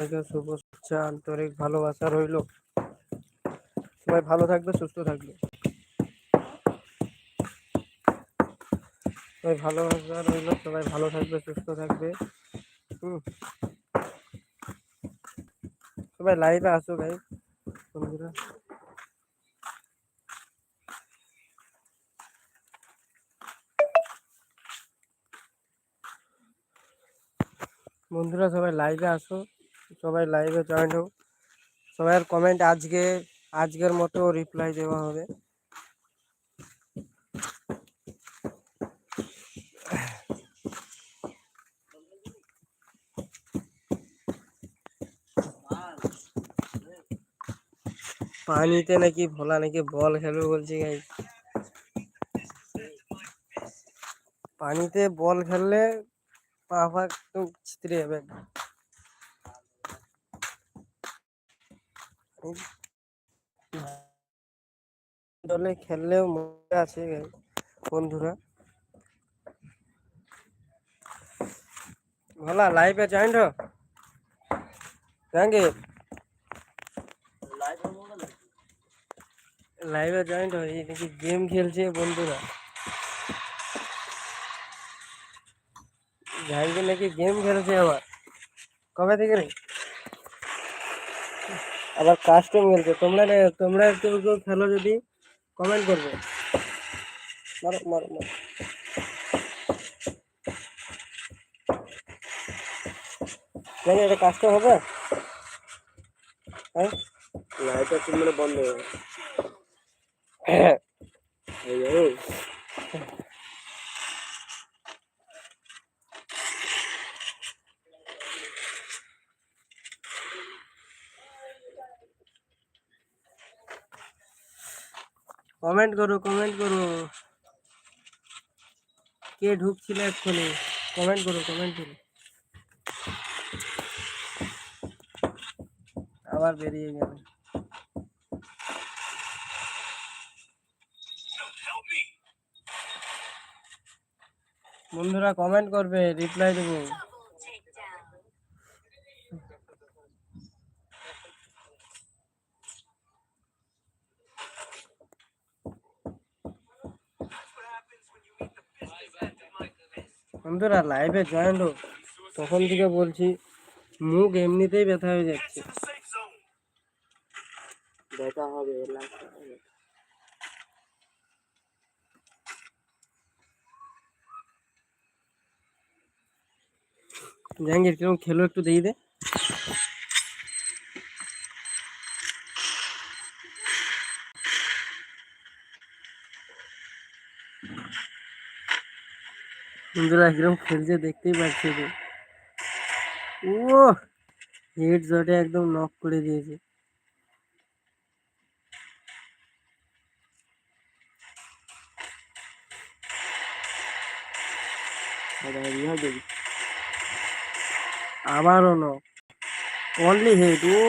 শুভেচ্ছা আন্তরিক ভালোবাসা রইল। সবাই ভালো থাকবে সুস্থ থাকবে সবাই ভালোবাসা রইল। সবাই ভালো থাকবে সুস্থ থাকবে হুম। সবাই লাইভে আসো ভাই বন্ধুরা। বন্ধুরা, সবাই লাইভে আসো। সবাই লাইভে জয়েন হোক। সবাইয়ের কমেন্ট আজকে, আজকের মতো রিপ্লাই দেওয়া হবে। পানিতে নাকি ভোলা নাকি বল খেলবে বলছি গাই পানিতে বল খেললে পা ফা একদম ছিতরে যাবে। দলে খেললেও মজা আছে বন্ধুরা। ভোলা লাইভে জয়েন্ট জাহাঙ্গীর? লাইভে জয়েন্ট হয় নাকি গেম খেলছে বন্ধুরা। জাহাঙ্গীর নাকি গেম খেলছে আবার। কবে থেকে রে? আবার কাস্টম খেলছে। তোমরা তোমরা কেউ কেউ খেলো যদি কমেন্ট করবে। মারো মারো মারো। জানি এটা কাস্টম হবে? হ্যাঁ? না এটা বন্ধ হয়ে কমেন্ট করো কমেন্ট করো। কে ঢুকছিল এক্ষুনি? কমেন্ট করো কমেন্ট করো। আবার বেরিয়ে গেল। বন্ধুরা, কমেন্ট করবে রিপ্লাই দেবো। বন্ধুরা লাইভে জয়েন হোক তখন থেকে বলছি মুখ এমনিতেই ব্যথা হয়ে যাচ্ছে। দেখা হবে জাহাঙ্গীর কীরকম খেলো একটু দিয়ে দে। বন্ধুরা কীরকম খেলছে দেখতেই পাচ্ছি তো ও হেড শটে একদম নক করে দিয়েছে। আবারও নক অনলি হেড ও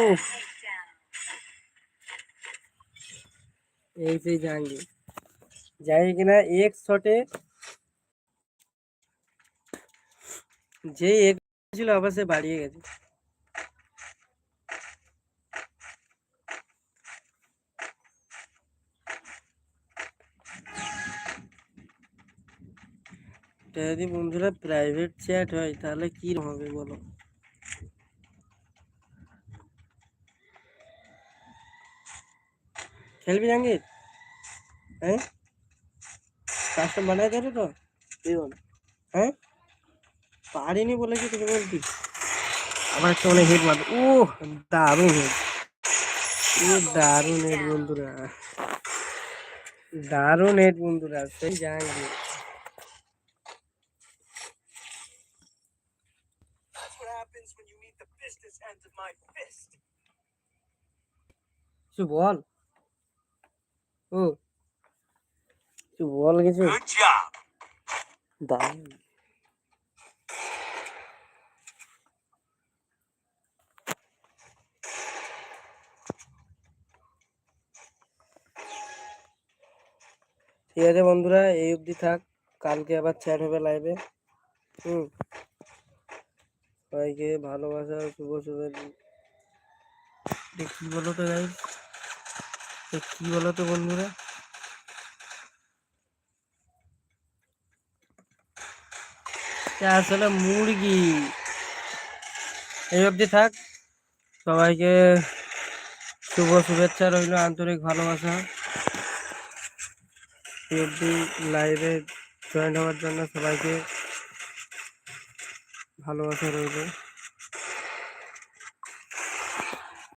এই সেই জাহাঙ্গীর। যাই কিনা এক শটে যেই এক ছিল আবার সে বাড়িয়ে গেছে এটা যদি বন্ধুরা প্রাইভেট চ্যাট হয় তাহলে কি হবে বলো খেলবি জাহাঙ্গীর হ্যাঁ কাস্টম বানাই দেবে তো হ্যাঁ পারিনি বলে কি তোকে বলছি? আমার একটা অনেক হেড মার ও দারুণ হেড ও দারুণ হেড বন্ধুরা। দারুণ হেড বন্ধুরা সেই জাহাঙ্গীর কিছু বল। ও কিছু বল কিছু। দারুণ। ঠিক আছে বন্ধুরা, এই অবধি থাক। কালকে আবার চ্যাট হবে লাইভে হুম। সবাইকে ভালোবাসা, শুভ শুভ কি বলো তো গাইস কি বলো তো বন্ধুরা আসলে মুরগি। এই অবধি থাক। সবাইকে শুভ শুভেচ্ছা রইল আন্তরিক ভালোবাসা। এই অবধি লাইভে জয়েন হওয়ার জন্য সবাইকে ভালোবাসা রইল।